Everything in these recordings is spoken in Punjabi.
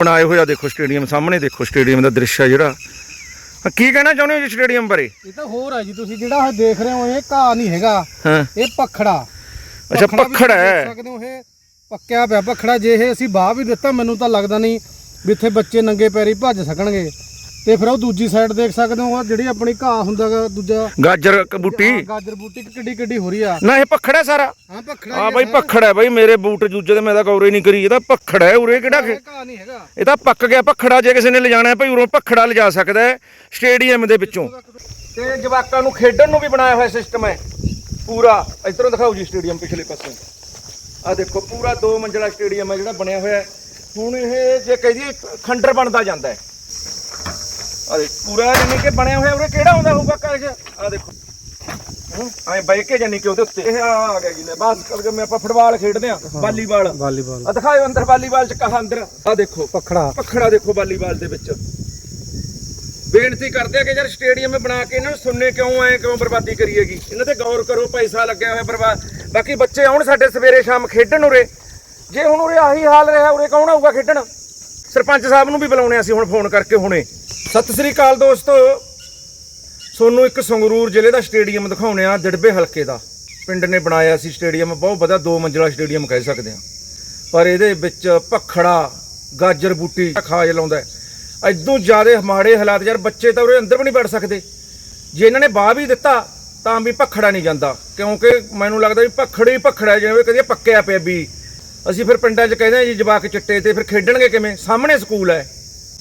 ਬਣਾਏ ਹੋਇਆ ਦੇਖੋ ਸਟੇਡੀਅਮ ਸਾਹਮਣੇ ਦੇਖੋ ਸਟੇਡੀਅਮ ਦਾ ਦ੍ਰਿਸ਼ ਹੈ ਜਿਹੜਾ। ਕੀ ਕਹਿਣਾ ਚਾਹੁੰਦੇ ਹੋ ਜੀ ਸਟੇਡੀਅਮ ਬਾਰੇ? ਇਹ ਤਾਂ ਹੋਰ ਹੈ ਜੀ ਤੁਸੀਂ ਜਿਹੜਾ ਇਹ ਦੇਖ ਰਹੇ ਹੋ ਇਹ ਘਾਹ ਨਹੀਂ ਹੈਗਾ। ਹਾਂ। ਇਹ ਪਖੜਾ। ਅੱਛਾ, ਪੱਖੜਾ ਹੈ। ਸਕਦੇ ਹੋ ਇਹ ਪੱਕਿਆ ਪਿਆ ਪਖੜਾ। ਜੇ ਇਹ ਅਸੀਂ ਬਾਹ ਵੀ ਦਿੱਤਾ ਮੈਨੂੰ ਤਾਂ ਲੱਗਦਾ ਨਹੀਂ ਵੀ ਇੱਥੇ ਬੱਚੇ ਨੰਗੇ ਪੈਰੀ ਭੱਜ ਸਕਣਗੇ। ਤੇ ਫਿਰ ਉਹ ਦੂਜੀ ਸਾਈਡ ਦੇਖ ਸਕਦੇ ਹੋ ਆਹ ਜਿਹੜੀ ਆਪਣੀ ਘਾਹ ਹੁੰਦਾ ਗਾ ਦੂਜਾ। ਗਾਜਰ ਕ- ਬੂਟੀ? ਗਾਜਰ ਬੂਟੀ ਕਿੱਡੀ ਕਿੱਡੀ ਹੋ ਰਹੀ ਆ। ਨਾ ਇਹ ਪਖੜਾ ਸਾਰਾ? ਹਾਂ ਪਖੜਾ ਆ ਬਾਈ ਪਖੜ ਹੈ ਬਾਈ ਮੇਰੇ ਬੂਟ ਜੂਜੇ ਤੇ ਮੈਂ ਤਾਂ ਗੌਰੇ ਨਹੀਂ ਕਰੀ। ਇਹਦਾ ਪਖੜ ਹੈ ਉਰੇ ਕਿਹੜਾ ਘਾਹ ਨਹੀਂ ਹੈਗਾ। ਇਹ ਤਾਂ ਪੱਕ ਗਿਆ ਪਖੜਾ ਜੇ ਕਿਸੇ ਨੇ ਲਿਜਾਣਾ ਹੈ ਭਾਈ ਉਰੋਂ ਪਖੜਾ ਲਿਜਾ ਸਕਦਾ ਹੈ ਸਟੇਡੀਅਮ ਦੇ ਵਿੱਚੋਂ। ਤੇ ਜਵਾਕਾਂ ਨੂੰ ਖੇਡਣ ਨੂੰ ਵੀ ਬਣਾਇਆ ਹੋਇਆ ਸਿਸਟਮ ਹੈ। ਪੂਰਾ ਇਧਰੋਂ ਦਿਖਾਓ ਜੀ ਸਟੇਡੀਅਮ ਪਿਛਲੇ ਪਾਸੇ। ਆ ਦੇਖੋ ਪੂਰਾ ਦੋ ਮੰਜ਼ਲਾ ਸਟੇਡੀਅਮ ਹੈ ਜਿਹੜਾ ਬਣਿਆ ਹੋਇਆ ਹੈ। ਹੁਣ ਇਹ ਜੇ ਕਹਿ ਦਈਏ ਖੰਡਰ ਬਣਦਾ ਜਾਂਦਾ ਹੈ। ਆ ਦੇਖ ਪੂਰਾ ਜਿਵੇਂ ਕਿ ਬਣਿਆ ਹੋਇਆ ਉਰੇ ਕਿਹੜਾ ਹੁੰਦਾ ਹੋਊਗਾ ਕਾਗਜ਼ ਆ ਦੇਖੋ। ਐ ਬਹਿ ਕੇ ਜਾਨੀ ਕਿ ਉਹਦੇ ਉੱਤੇ। ਇਹ ਆ ਆ ਗਿਆ ਜੀ ਲੈ ਬਸ ਕਰਕੇ ਮੈਂ ਆਪਾਂ ਫੁੱਟਬਾਲ ਖੇਡਦੇ ਆ ਵਾਲੀਬਾਲ। ਵਾਲੀਬਾਲ। ਆ ਦਿਖਾਓ ਅੰਦਰ ਵਾਲੀਬਾਲ ਚ ਕਹਾ ਅੰਦਰ। ਆ ਦੇਖੋ ਪਖੜਾ। ਪਖੜਾ ਦੇਖੋ ਵਾਲੀਬਾਲ ਦੇ ਵਿੱਚ। ਬੇਨਤੀ ਕਰਦੇ ਆ ਕਿ ਯਾਰ ਸਟੇਡੀਅਮ ਬਣਾ ਕੇ ਇਹਨਾਂ ਨੂੰ ਸੁਣਨੇ ਕਿਉਂ ਆਏ ਕਿਉਂ ਬਰਬਾਦੀ ਕਰੀਏਗੀ ਇਹਨਾਂ ਤੇ ਗੌਰ ਕਰੋ ਪੈਸਾ ਲੱਗਿਆ ਹੋਇਆ ਬਰਬਾਦ ਬਾਕੀ ਬੱਚੇ ਆਉਣ ਸਾਡੇ ਸਵੇਰੇ ਸ਼ਾਮ ਖੇਡਣ ਉਰੇ। ਜੇ ਹੁਣ ਉਰੇ ਆਹੀ ਹਾਲ ਰਿਹਾ ਉਰੇ ਕੌਣ ਆਊਗਾ ਖੇਡਣ? ਸਰਪੰਚ ਸਾਹਿਬ ਨੂੰ ਵੀ ਬੁਲਾਉਣੇ ਅਸੀਂ ਹੁਣ ਫੋਨ ਕਰਕੇ ਹੁਣੇ। ਸਤਿ ਸ੍ਰੀ ਅਕਾਲ ਦੋਸਤੋ। ਸੋਨੂੰ ਇੱਕ ਸੰਗਰੂਰ ਜ਼ਿਲ੍ਹੇ ਦਾ ਸਟੇਡੀਅਮ ਦਿਖਾਉਣੇ ਆ ਦਿੜਬੇ ਹਲਕੇ ਦਾ। ਪਿੰਡ ਨੇ ਬਣਾਇਆ ਸੀ ਸਟੇਡੀਅਮ, ਬਹੁਤ ਵਧੀਆ ਦੋ ਮੰਜ਼ਿਲਾ ਸਟੇਡੀਅਮ ਕਹਿ ਸਕਦੇ ਆ। ਪਰ ਇਹਦੇ ਵਿੱਚ ਭਖੜਾ, ਗਾਜਰ ਬੂਟੀ ਖਾਜ ਲਾਉਂਦਾ ਹੈ। ਐਦੋਂ ਜ਼ਿਆਦਾ ਮਾੜੇ ਹਾਲਾਤ, ਯਾਰ ਬੱਚੇ ਤਾਂ ਉਹਦੇ ਅੰਦਰ ਵੀ ਨਹੀਂ ਬੈਠ ਸਕਦੇ। ਜੇ ਇਹਨਾਂ ਨੇ ਬਾਹ ਵੀ ਦਿੱਤਾ, ਤਾਂ ਵੀ ਭਖੜਾ ਨਹੀਂ ਜਾਂਦਾ। ਕਿਉਂਕਿ ਮੈਨੂੰ ਲੱਗਦਾ ਵੀ ਭਖੜੇ ਹੀ ਭਖੜਾ ਜਿਵੇਂ ਕਦੇ ਪੱਕਿਆ ਪਿਆ ਵੀ। ਅਸੀਂ ਫਿਰ ਪਿੰਡਾਂ 'ਚ ਕਹਿੰਦੇ ਆ ਜੀ, ਜਵਾਕ ਚਿੱਟੇ ਤੇ ਫਿਰ ਖੇਡਣਗੇ ਕਿਵੇਂ? ਸਾਹਮਣੇ ਸਕੂਲ ਹੈ।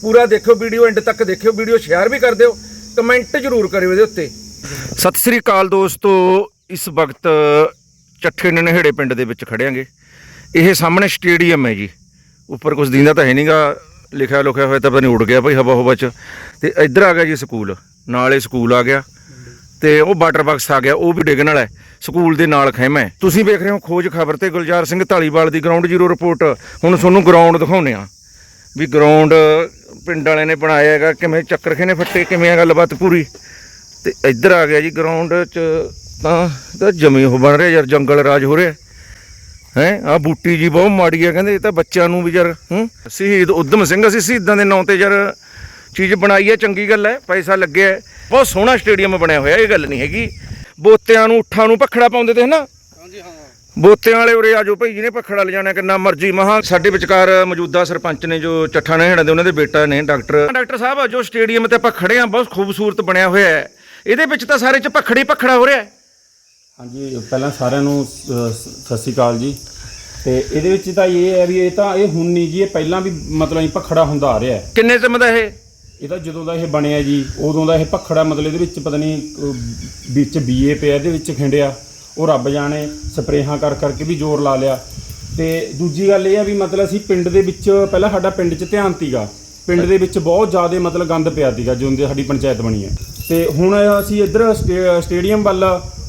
ਪੂਰਾ ਦੇਖਿਓ ਵੀਡੀਓ ਐਂਡ ਤੱਕ ਦੇਖਿਓ, ਵੀਡੀਓ ਸ਼ੇਅਰ ਵੀ ਕਰ ਦਿਓ ਕਮੈਂਟ ਜ਼ਰੂਰ ਕਰਿਓ ਇਹਦੇ ਉੱਤੇ। ਸਤਿ ਸ੍ਰੀ ਅਕਾਲ ਦੋਸਤੋ, ਇਸ ਵਕਤ ਚੱਠੇ ਨਨਹੇੜੇ ਪਿੰਡ ਦੇ ਵਿੱਚ ਖੜਿਆਂਗੇ। ਇਹ ਸਾਹਮਣੇ ਸਟੇਡੀਅਮ ਹੈ ਜੀ। ਉੱਪਰ ਕੁਝ ਦਿੰਦਾ ਤਾਂ ਹੈ ਨਹੀਂਗਾ ਲਿਖਿਆ ਲੁਖਿਆ ਹੋਇਆ ਤਾਂ ਪਤਾ ਨਹੀਂ ਉੱਡ ਗਿਆ ਭਾਈ ਹਵਾ ਹਵਾ ਚ। ਤੇ ਇੱਧਰ ਆ ਗਿਆ ਜੀ ਸਕੂਲ, ਨਾਲੇ ਸਕੂਲ ਆ ਗਿਆ। ਤੇ ਉਹ ਵਾਟਰ ਬਾਕਸ ਆ ਗਿਆ, ਉਹ ਵੀ ਡਿੱਗਣ ਵਾਲਾ ਹੈ। ਸਕੂਲ ਦੇ ਨਾਲ ਖੈਮਾ ਹੈ। ਤੁਸੀਂ ਵੇਖ ਰਹੇ ਹੋ ਖੋਜ ਖਬਰ ਤੇ ਗੁਲਜ਼ਾਰ ਸਿੰਘ ਢਾਲੀਵਾਲ ਦੀ ਗਰਾਊਂਡ ਜ਼ੀਰੋ ਰਿਪੋਰਟ ਹੁਣ ਤੁਹਾਨੂੰ ਗਰਾਊਂਡ ਦਿਖਾਉਨੇ ਆ ਵੀ ਗਰਾਊਂਡ ਪਿੰਡ ਵਾਲਿਆਂ ਨੇ ਬਣਾਇਆ ਹੈਗਾ, ਕਿਵੇਂ ਚੱਕਰ ਨੇ ਫੱਟੇ, ਕਿਵੇਂ ਆ ਗੱਲਬਾਤ ਪੂਰੀ। ਤੇ ਇੱਧਰ ਆ ਗਿਆ ਜੀ ਗਰਾਊਂਡ 'ਚ, ਤਾਂ ਤਾਂ ਜਮੀ ਉਹ ਬਣ ਰਿਹਾ ਯਾਰ, ਜੰਗਲ ਰਾਜ ਹੋ ਰਿਹਾ। ਹੈ ਆ ਬੂਟੀ ਜੀ ਬਹੁਤ ਮਾੜੀ ਆ, ਕਹਿੰਦੇ ਇਹ ਤਾਂ ਬੱਚਿਆਂ ਨੂੰ ਵੀ ਯਾਰ, ਹੂੰ। ਸ਼ਹੀਦ ਉਦਮ ਸਿੰਘ, ਅਸੀਂ ਸ਼ਹੀਦਾਂ ਦੇ ਨਾਂ ਤੇ ਯਾਰ ਚੀਜ਼ ਬਣਾਈ ਹੈ ਚੰਗੀ ਗੱਲ ਹੈ ਪੈਸਾ ਲੱਗਿਆ। ਬਹੁਤ ਸੋਹਣਾ ਸਟੇਡੀਅਮ ਬਣਿਆ ਹੋਇਆ, ਇਹ ਗੱਲ ਨਹੀਂ ਹੈਗੀ। ਬੋਤਿਆਂ ਨੂੰ, ਉੱਠਾਂ ਨੂੰ ਪਖੜਾ ਪਾਉਂਦੇ ਤੇ ਹਨਾ। ਹਾਂਜੀ ਬੋਤਿਆਂ ਵਾਲੇ ਉਰੇ ਆਜੋ ਭਾਈ ਜਿਹਨੇ ਪਖੜਾ ਲਿਜਾਣਾ ਕਿੰਨਾ ਮਰਜ਼ੀ ਮਹਾ। ਸਾਡੇ ਵਿਚਕਾਰ ਮੌਜੂਦਾ ਸਰਪੰਚ ਨੇ ਜੋ ਚੱਠਾ ਨੇ ਹੇੜਾਂ ਦੇ ਉਹਨਾਂ ਦੇ ਬੇਟਾ ਨੇ ਡਾਕਟਰ। ਡਾਕਟਰ ਸਾਹਿਬ ਜੋ ਸਟੇਡੀਅਮ ਤੇ ਆਪਾਂ ਖੜੇ ਆ ਬਹੁਤ ਖੂਬਸੂਰਤ ਬਣਿਆ ਹੋਇਆ ਹੈ। ਇਹਦੇ ਵਿੱਚ ਤਾਂ ਸਾਰੇ ਚ ਪਖੜੀ ਪਖੜਾ ਹੋ ਰਿਹਾ ਹੈ। ਹਾਂਜੀ ਪਹਿਲਾਂ ਸਾਰਿਆਂ ਨੂੰ ਸਤਿ ਸ਼੍ਰੀ ਅਕਾਲ ਜੀ। ਤੇ ਇਹਦੇ ਵਿੱਚ ਤਾਂ ਇਹ ਹੈ ਵੀ ਇਹ ਤਾਂ ਇਹ ਹੁਣ ਨਹੀਂ ਜੀ ਇਹ ਪਹਿਲਾਂ ਵੀ ਮਤਲਬ ਇਹ ਭਖੜਾ ਹੁੰਦਾ ਆ ਰਿਹਾ ਹੈ। ਕਿੰਨੇ ਸਮੇਂ ਦਾ ਇਹ? ਇਹ ਤਾਂ ਜਦੋਂ ਦਾ ਇਹ ਬਣਿਆ ਜੀ ਉਦੋਂ ਦਾ ਇਹ ਭਖੜਾ ਮਤਲਬ ਇਹਦੇ ਵਿੱਚ ਪਤਾ ਨਹੀਂ ਵਿੱਚ ਬੀਏ ਪਿਆ ਇਹਦੇ ਵਿੱਚ ਖਿੰਡਿਆ। ਉਹ ਰੱਬ ਜਾਣੇ ਸਪਰੇਹਾਂ ਕਰ ਕਰਕੇ ਵੀ ਜ਼ੋਰ ਲਾ ਲਿਆ। ਤੇ ਦੂਜੀ ਗੱਲ ਇਹ ਆ ਵੀ ਮਤਲਬ ਅਸੀਂ ਪਿੰਡ ਦੇ ਵਿੱਚ ਪਹਿਲਾਂ ਸਾਡਾ ਪਿੰਡ 'ਚ ਧਿਆਨ ਤੀਗਾ ਪਿੰਡ ਦੇ ਵਿੱਚ ਬਹੁਤ ਜ਼ਿਆਦਾ ਮਤਲਬ ਗੰਦ ਪਿਆ ਤੀਗਾ ਜਦੋਂ ਦੀ ਸਾਡੀ ਪੰਚਾਇਤ ਬਣੀ ਹੈ। ਤੇ ਹੁਣ ਅਸੀਂ ਇੱਧਰ ਸਟੇ- ਸਟੇਡੀਅਮ ਵੱਲ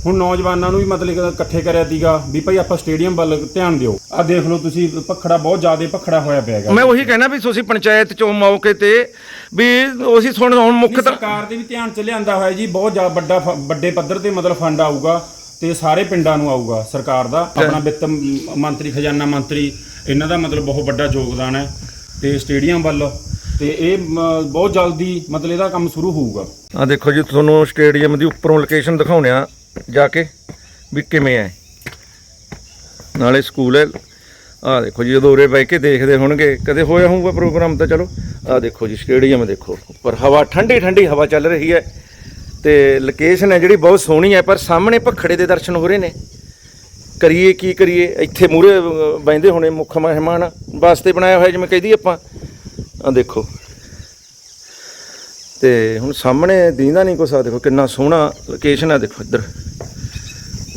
ਹੁਣ ਨੌਜਵਾਨਾਂ ਨੂੰ ਵੀ ਮਤਲਬ ਇਕੱਠੇ ਕਰਿਆ ਤੀਗਾ ਵੀ ਭਾਈ ਆਪਾਂ ਸਟੇਡੀਅਮ ਵੱਲ ਧਿਆਨ ਦਿਓ। ਆਹ ਦੇਖ ਲਓ ਤੁਸੀਂ ਭਖੜਾ ਬਹੁਤ ਜ਼ਿਆਦਾ ਭਖੜਾ ਹੋਇਆ ਪਿਆ ਹੈਗਾ। ਮੈਂ ਉਹੀ ਕਹਿਣਾ ਵੀ ਤੁਸੀਂ ਪੰਚਾਇਤ ਚੋਂ ਮੌਕੇ ਤੇ ਵੀ ਅਸੀਂ ਸੁਣ ਹੁਣ ਮੁੱਖ ਸਰਕਾਰ ਦੇ ਵੀ ਧਿਆਨ ਚ ਲਿਆਂਦਾ ਹੋਇਆ ਜੀ ਬਹੁਤ ਜ਼ਿਆਦਾ ਵੱਡਾ ਵੱਡੇ ਪੱਧਰ ਤੇ ਮਤਲਬ ਫੰਡ ਆਊਗਾ। ਤੇ ਸਾਰੇ ਪਿੰਡਾਂ ਨੂੰ ਆਊਗਾ ਸਰਕਾਰ ਦਾ, ਆਪਣਾ ਵਿੱਤ ਮੰਤਰੀ, ਖਜ਼ਾਨਾ ਮੰਤਰੀ, ਇਹਨਾਂ ਦਾ ਮਤਲਬ ਬਹੁਤ ਵੱਡਾ ਯੋਗਦਾਨ ਹੈ ਤੇ ਸਟੇਡੀਅਮ ਵੱਲ। ਤੇ ਇਹ ਬਹੁਤ ਜਲਦੀ ਮਤਲਬ ਇਹਦਾ ਕੰਮ ਸ਼ੁਰੂ ਹੋਊਗਾ। ਆ ਦੇਖੋ ਜੀ, ਤੁਹਾਨੂੰ ਸਟੇਡੀਅਮ ਦੀ ਉੱਪਰੋਂ ਲੋਕੇਸ਼ਨ ਦਿਖਾਉਣੇ ਆ ਜਾ ਕੇ ਵੀ ਕਿਵੇਂ ਹੈ। ਨਾਲੇ ਸਕੂਲ ਹੈ। ਆ ਦੇਖੋ ਜੀ ਜਦੋਂ ਉਰੇ ਬਹਿ ਕੇ ਦੇਖਦੇ ਹੋਣਗੇ, ਕਦੇ ਹੋਇਆ ਹੋਊਗਾ ਪ੍ਰੋਗਰਾਮ ਤਾਂ ਚਲੋ। ਆ ਦੇਖੋ ਜੀ, ਸਟੇਡੀਅਮ ਦੇਖੋ, ਉੱਪਰ ਹਵਾ ਠੰਡੀ ਠੰਡੀ ਹਵਾ ਚੱਲ ਰਹੀ ਹੈ। ਤੇ ਲੋਕੇਸ਼ਨ ਹੈ ਜਿਹੜੀ ਬਹੁਤ ਸੋਹਣੀ ਹੈ, ਪਰ ਸਾਹਮਣੇ ਭਖੜੇ ਦੇ ਦਰਸ਼ਨ ਹੋ ਰਹੇ ਨੇ। ਕਰੀਏ, ਕੀ ਕਰੀਏ? ਇੱਥੇ ਮੂਰੇ ਬੈਂਦੇ ਹੋਣੇ ਮੁੱਖ ਮਹਿਮਾਨ ਵਾਸਤੇ ਬਣਾਇਆ ਹੋਇਆ, ਜਿਵੇਂ ਕਹਦੀ ਆਪਾਂ। ਆ ਦੇਖੋ। ਤੇ ਹੁਣ ਸਾਹਮਣੇ ਦੀਂਦਾ ਨਹੀਂ ਕੁਛ ਆ, ਦੇਖੋ ਕਿੰਨਾ ਸੋਹਣਾ ਲੋਕੇਸ਼ਨ ਆ, ਦੇਖੋ ਇੱਧਰ।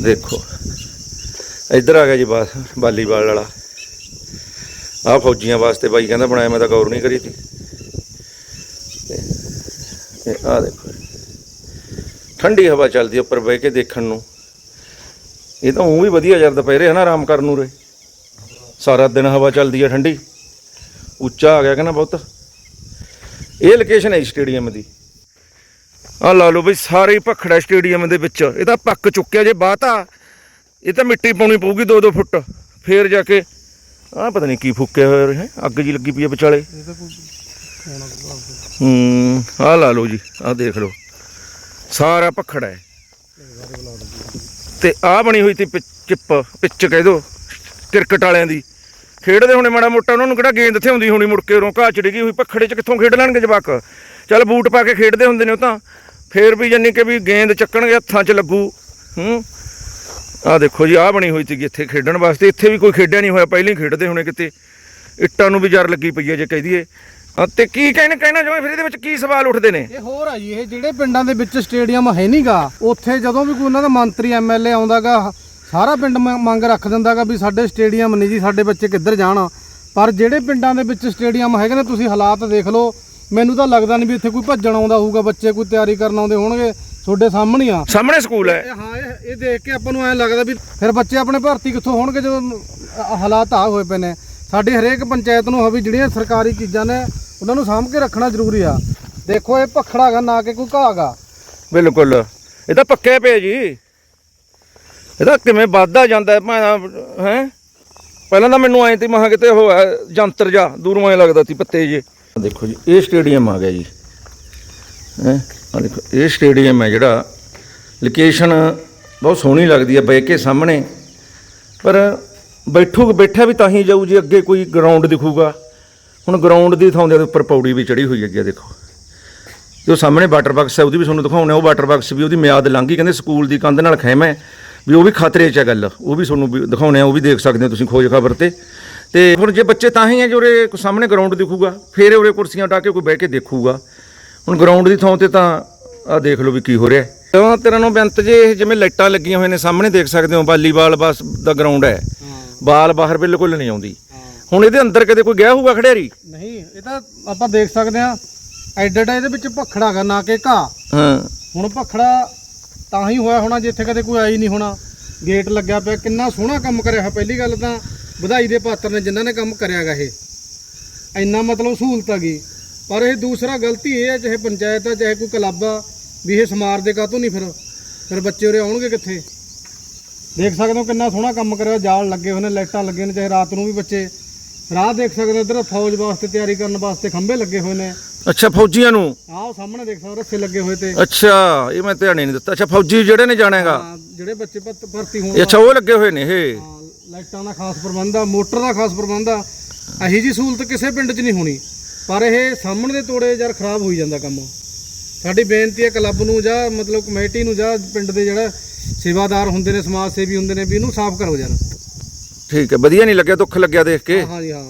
ਦੇਖੋ। ਇੱਧਰ ਆ ਗਿਆ ਜੀ ਬਾਸ ਬਾਲੀਵਾਲ ਵਾਲਾ। ਆਹ ਫੌਜੀਆਂ ਵਾਸਤੇ ਬਾਈ ਕਹਿੰਦਾ ਬਣਾਇਆ, ਮੈਂ ਤਾਂ ਗੌਰ ਨਹੀਂ ਕਰੀ ਤੀ। ਤੇ ਇਹ ਆ ਦੇਖੋ। ਠੰਡੀ ਹਵਾ ਚੱਲਦੀ ਆ ਉੱਪਰ ਬਹਿ ਕੇ ਦੇਖਣ ਨੂੰ। ਇਹ ਤਾਂ ਉਹ ਵੀ ਵਧੀਆ ਯਾਰ ਦੁਪਹਿਰੇ ਹਨਾ ਆਰਾਮ ਕਰਨ ਨੂੰ ਰੇ ਸਾਰਾ ਦਿਨ ਹਵਾ ਚੱਲਦੀ ਆ ਠੰਡੀ। ਉੱਚਾ ਆ ਗਿਆ ਕਹਿੰਦਾ ਬਹੁਤ। ਇਹ ਲੋਕੇਸ਼ਨ ਹੈ ਸਟੇਡੀਅਮ ਦੀ। ਆ ਲਾ ਲਓ ਬਈ ਸਾਰੇ ਭਖੜਾ ਸਟੇਡੀਅਮ ਦੇ ਵਿੱਚ। ਇਹ ਤਾਂ ਪੱਕ ਚੁੱਕਿਆ ਜੇ ਬਾਤ ਆ ਇਹ ਤਾਂ ਮਿੱਟੀ ਪਾਉਣੀ ਪਊਗੀ 2-2 ਫੁੱਟ। ਫੇਰ ਜਾ ਕੇ ਆਹ ਪਤਾ ਨਹੀਂ ਕੀ ਫੁੱਕਿਆ ਹੋਇਆ ਹੈ? ਅੱਗ ਜੀ ਲੱਗੀ ਪਈ ਹੈ ਵਿਚਾਲੇ। ਹੂੰ ਆਹ ਲਾ ਲਓ ਜੀ ਆਹ ਦੇਖ ਲਓ। ਸਾਰਾ ਪਖੜਾ ਹੈ। ਤੇ ਆਹ ਬਣੀ ਹੋਈ ਤੀ ਪਿ- ਚਿੱਪ, ਪਿੱਚ ਕਹਿ ਦੋ, ਕ੍ਰਿਕਟ ਵਾਲਿਆਂ ਦੀ। ਖੇਡਦੇ ਹੋਣੇ ਮਾੜਾ ਮੋਟਾ ਉਹਨਾਂ ਨੂੰ ਕਿਹੜਾ ਗੇਂਦ ਇੱਥੇ ਹੁੰਦੀ ਹੋਣੀ ਮੁੜ ਕੇ ਉਰੋਂ ਘਾਹ ਚ ਡਿੱਗੀ ਹੋਈ ਪਖੜੇ ਚ ਕਿੱਥੋਂ ਖੇਡ ਲੈਣਗੇ ਜਵਾਕ? ਚੱਲ ਬੂਟ ਪਾ ਕੇ ਖੇਡਦੇ ਹੁੰਦੇ ਨੇ ਉਹ ਤਾਂ। ਫੇਰ ਵੀ ਜਾਨੀ ਕਿ ਵੀ ਗੇਂਦ ਚੱਕਣਗੇ, ਹੱਥਾਂ 'ਚ ਲੱਗੂ। ਹੂੰ? ਆਹ ਦੇਖੋ ਜੀ, ਆਹ ਬਣੀ ਹੋਈ ਸੀਗੀ ਇੱਥੇ ਖੇਡਣ ਵਾਸਤੇ। ਇੱਥੇ ਵੀ ਕੋਈ ਖੇਡਿਆ ਨਹੀਂ ਹੋਇਆ, ਪਹਿਲਾਂ ਹੀ ਖੇਡਦੇ ਹੋਣੇ ਕਿਤੇ। ਇੱਟਾਂ ਨੂੰ ਵੀ ਜਰ ਲੱਗੀ ਪਈ ਹੈ ਜੇ ਕਹਿ ਦਈਏ। ਹਾਂ ਤੇ ਕੀ ਕਹਿਣਾ ਕਹਿਣਾ ਚਾਹੁੰਦੇ ਫਿਰ ਇਹਦੇ ਵਿੱਚ ਕੀ ਸਵਾਲ ਉੱਠਦੇ ਨੇ? ਇਹ ਹੋਰ ਆ ਜੀ ਇਹ ਜਿਹੜੇ ਪਿੰਡਾਂ ਦੇ ਵਿੱਚ ਸਟੇਡੀਅਮ ਹੈ ਨਹੀਂਗਾ ਉੱਥੇ ਜਦੋਂ ਵੀ ਕੋਈ ਉਹਨਾਂ ਦਾ ਮੰਤਰੀ ਐਮਐਲਏ ਆਉਂਦਾਗਾ ਸਾਰਾ ਪਿੰਡ ਮ- ਮੰਗ ਰੱਖ ਦਿੰਦਾਗਾ ਵੀ ਸਾਡੇ ਸਟੇਡੀਅਮ ਨਹੀਂ ਜੀ ਸਾਡੇ ਬੱਚੇ ਕਿੱਧਰ ਜਾਣ। ਪਰ ਜਿਹੜੇ ਪਿੰਡਾਂ ਦੇ ਵਿੱਚ ਸਟੇਡੀਅਮ ਹੈਗੇ ਨੇ ਤੁਸੀਂ ਹਾਲਾਤ ਦੇਖ ਲਓ। ਮੈਨੂੰ ਤਾਂ ਲੱਗਦਾ ਨਹੀਂ ਵੀ ਇੱਥੇ ਕੋਈ ਭੱਜਣ ਆਉਂਦਾ ਹੋਊਗਾ ਬੱਚੇ ਕੋਈ ਤਿਆਰੀ ਕਰਨ ਆਉਂਦੇ ਹੋਣਗੇ ਤੁਹਾਡੇ ਸਾਹਮਣੇ ਆ। ਸਾਹਮਣੇ ਸਕੂਲ ਹੈ। ਇਹ ਹਾਂ ਇਹ ਇਹ ਦੇਖ ਕੇ ਆਪਾਂ ਨੂੰ ਐਂ ਲੱਗਦਾ ਵੀ ਫਿਰ ਬੱਚੇ ਆਪਣੇ ਭਰਤੀ ਕਿੱਥੋਂ ਹੋਣਗੇ ਜਦੋਂ ਅ- ਹਾਲਾਤ ਆ ਹੋਏ ਪਏ ਨੇ। ਸਾਡੀ ਹਰੇਕ ਪੰਚਾਇਤ ਨੂੰ ਹਵੀ ਜਿਹੜੀਆਂ ਸਰਕਾਰੀ ਚੀਜ਼ਾਂ ਨੇ, ਉਹਨਾਂ ਨੂੰ ਸਾਂਭ ਕੇ ਰੱਖਣਾ ਜ਼ਰੂਰੀ ਆ। ਦੇਖੋ ਇਹ ਭਖੜਾ ਗਾ, ਨਾ ਕਿ ਕੋਈ ਘਾਹ ਗਾ। ਬਿਲਕੁਲ। ਇਹ ਤਾਂ ਪੱਕੇ ਪਿਆ ਜੀ। ਇਹਦਾ ਕਿਵੇਂ ਵੱਧਦਾ ਜਾਂਦਾ ਹੈ ਪਹਿਲਾਂ ਤਾਂ ਮੈਨੂੰ ਐਂ ਤੇ ਮਹਾ ਕਿਤੇ ਉਹ ਹੈ, ਜੰਤਰ ਜਾ, ਦੂਰੋਂ ਐਂ ਲੱਗਦਾ ਸੀ ਪੱਤੇ ਜੇ। ਦੇਖੋ ਜੀ, ਇਹ ਸਟੇਡੀਅਮ ਆ ਗਿਆ ਜੀ। ਹੈ? ਆ ਦੇਖੋ, ਇਹ ਸਟੇਡੀਅਮ ਹੈ ਜਿਹੜਾ। ਲੋਕੇਸ਼ਨ ਬਹੁਤ ਸੋਹਣੀ ਲੱਗਦੀ ਹੈ ਬੈ ਕੇ ਸਾਹਮਣੇ। ਪਰ ਬੈਠੂ ਬੈਠਾ ਵੀ ਤਾਂ ਹੀ ਜਾਊ ਜੀ ਅੱਗੇ ਕੋਈ ਗਰਾਊਂਡ ਦਿਖੂਗਾ। ਹੁਣ ਗਰਾਊਂਡ ਦੀ ਥਾਂ ਦੇ ਉੱਪਰ ਪੌੜੀ ਵੀ ਚੜੀ ਹੋਈ ਹੈਗੀ ਆ, ਦੇਖੋ। ਜੋ ਸਾਹਮਣੇ ਵਾਟਰ ਬਾਕਸ ਹੈ, ਉਹਦੀ ਵੀ ਤੁਹਾਨੂੰ ਦਿਖਾਉਣਾ ਉਹ ਵਾਟਰ ਬਾਕਸ ਵੀ ਉਹਦੀ ਮਿਆਦ ਲੰਘ ਗਈ, ਕਹਿੰਦੇ ਸਕੂਲ ਦੀ ਕੰਧ ਨਾਲ ਖੈਮਾ ਹੈ। ਵੀ ਉਹ ਵੀ ਖਤਰੇ 'ਚ ਹੈ ਗੱਲ, ਉਹ ਵੀ ਤੁਹਾਨੂੰ ਵੀ ਦਿਖਾਉਣੇ ਆ ਉਹ ਵੀ ਦੇਖ ਸਕਦੇ ਹੋ ਤੁਸੀਂ ਖੋਜ ਖਬਰ ਤੇ। ਤੇ ਹੁਣ ਜੇ ਬੱਚੇ ਤਾਂ ਹੀ ਹੈ ਜੋ ਉਰੇ ਸਾਹਮਣੇ ਗਰਾਊਂਡ ਦਿਖੂਗਾ, ਫੇਰ ਉਰੇ ਕੁਰਸੀਆਂ ਢਾ ਕੇ ਕੋਈ ਬਹਿ ਕੇ ਦੇਖੂਗਾ। ਹੁਣ ਗਰਾਊਂਡ ਦੀ ਥਾਂ ਤੇ ਤਾਂ ਆ ਦੇਖ ਲਓ ਵੀ ਕੀ ਹੋ ਰਿਹਾ ਤਾਂ ਤੇਰਾ ਨੂੰ ਬੇਅੰਤ ਜੇ ਜਿਵੇਂ ਲਾਈਟਾਂ ਲੱਗੀਆਂ ਹੋਏ ਨੇ, ਸਾਹਮਣੇ ਦੇਖ ਸਕਦੇ ਹੋ, ਵਾਲੀਬਾਲ ਬਸ ਦਾ ਗਰਾਊਂਡ ਹੈ। ਬਾਲ ਬਾਹਰ ਬਿਲਕੁਲ ਨਹੀਂ ਆਉਂਦੀ। ਹੁਣ ਇਹਦੇ ਅੰਦਰ ਕਦੇ ਕੋਈ ਗਿਆ ਹੋਊਗਾ ਖੜਿਆਰੀ ਨਹੀਂ ਇਹ ਤਾਂ ਆਪਾਂ ਦੇਖ ਸਕਦੇ ਆ ਐਡਡ ਇਹਦੇ ਵਿੱਚ ਭਖੜਾ ਗਾ ਨਾ ਕਿ ਹਾਂ। ਹੁਣ ਭਖੜਾ ਤਾਂ ਹੀ ਹੋਇਆ ਹੋਣਾ ਜਿੱਥੇ ਕਦੇ ਕੋਈ ਆਈ ਨਹੀਂ ਹੋਣਾ। ਗੇਟ ਲੱਗਿਆ ਪਿਆ ਕਿੰਨਾ ਸੋਹਣਾ ਕੰਮ ਕਰਿਆ ਪਹਿਲੀ ਗੱਲ ਤਾਂ ਵਧਾਈ ਦੇ ਪਾਤਰ ਨੇ ਜਿਨ੍ਹਾਂ ਨੇ ਕੰਮ ਕਰਿਆਗਾ ਇਹ। ਇੰਨਾ ਮਤਲਬ ਸਹੂਲਤ ਆ ਗਈ। ਪਰ ਇਹ ਦੂਸਰਾ ਗਲਤੀ ਇਹ ਹੈ ਚਾਹੇ ਪੰਚਾਇਤ ਆ ਚਾਹੇ ਕੋਈ ਕਲੱਬ ਆ ਵੀ ਇਹ ਸਮਾਰ ਦੇ ਕਾਤੋਂ ਨਹੀਂ ਫਿਰ? ਫਿਰ ਬੱਚੇ ਉਰੇ ਆਉਣਗੇ ਕਿੱਥੇ? ਦੇਖ ਸਕਦੇ ਹੋ ਕਿੰਨਾ ਸੋਹਣਾ ਕੰਮ ਕਰਿਆ ਜਾਲ ਲੱਗੇ ਹੋਏ ਨੇ ਲਾਈਟਾਂ ਲੱਗੇ ਨੇ ਚਾਹੇ ਰਾਤ ਨੂੰ ਵੀ ਬੱਚੇ ਰਾਹ ਦੇਖ ਸਕਦੇ ਹੋ ਇੱਧਰ ਫੌਜ ਵਾਸਤੇ ਤਿਆਰੀ ਕਰਨ ਵਾਸਤੇ ਖੰਭੇ ਲੱਗੇ ਹੋਏ ਨੇ। ਅੱਛਾ ਫੌਜੀਆਂ ਨੂੰ? ਆਹ ਸਾਹਮਣੇ ਦੇਖ ਸਕਦੇ ਹੋ ਰੱਸੇ ਲੱਗੇ ਹੋਏ ਤੇ। ਅੱਛਾ ਇਹ ਮੈਂ ਧਿਆਨ ਹੀ ਨਹੀਂ ਦਿੱਤਾ। ਅੱਛਾ ਫੌਜੀ ਜਿਹੜੇ ਨੇ ਜਾਣਾ ਹੈਗਾ? ਹਾਂ, ਜਿਹੜੇ ਬੱਚੇ ਭਰਤ- ਭਰਤੀ ਹੋਣ ਅੱਛਾ ਉਹ ਲੱਗੇ ਹੋਏ ਨੇ ਇਹ? ਹਾਂ, ਲਾਈਟਾਂ ਦਾ ਖਾਸ ਪ੍ਰਬੰਧ ਆ ਮੋਟਰ ਦਾ ਖਾਸ ਪ੍ਰਬੰਧ ਆ। ਇਹੀ ਜੀ ਸਹੂਲਤ ਕਿਸੇ ਪਿੰਡ 'ਚ ਨਹੀਂ ਹੋਣੀ। ਪਰ ਇਹ ਸਾਹਮਣੇ ਦੇ ਤੋੜੇ ਯਾਰ ਖਰਾਬ ਹੋਈ ਜਾਂਦਾ ਕੰਮ। ਸਾਡੀ ਬੇਨਤੀ ਹੈ ਕਲੱਬ ਨੂੰ ਜਾਂ ਮਤਲਬ ਕਮੇਟੀ ਨੂੰ ਜਾਂ ਪਿੰਡ ਦੇ ਜਿਹੜਾ ਸੇਵਾਦਾਰ ਹੁੰਦੇ ਨੇ ਸਮਾਜ ਸੇਵੀ ਹੁੰਦੇ ਨੇ ਵੀ ਇਹਨੂੰ ਸਾਫ਼ ਕਰੋ ਯਾਰ। ਠੀਕ ਹੈ ਵਧੀਆ ਨਹੀਂ ਲੱਗਿਆ ਦੁੱਖ ਲੱਗਿਆ ਦੇਖ ਕੇ। ਹਾਂ ਜੀ ਹਾਂ।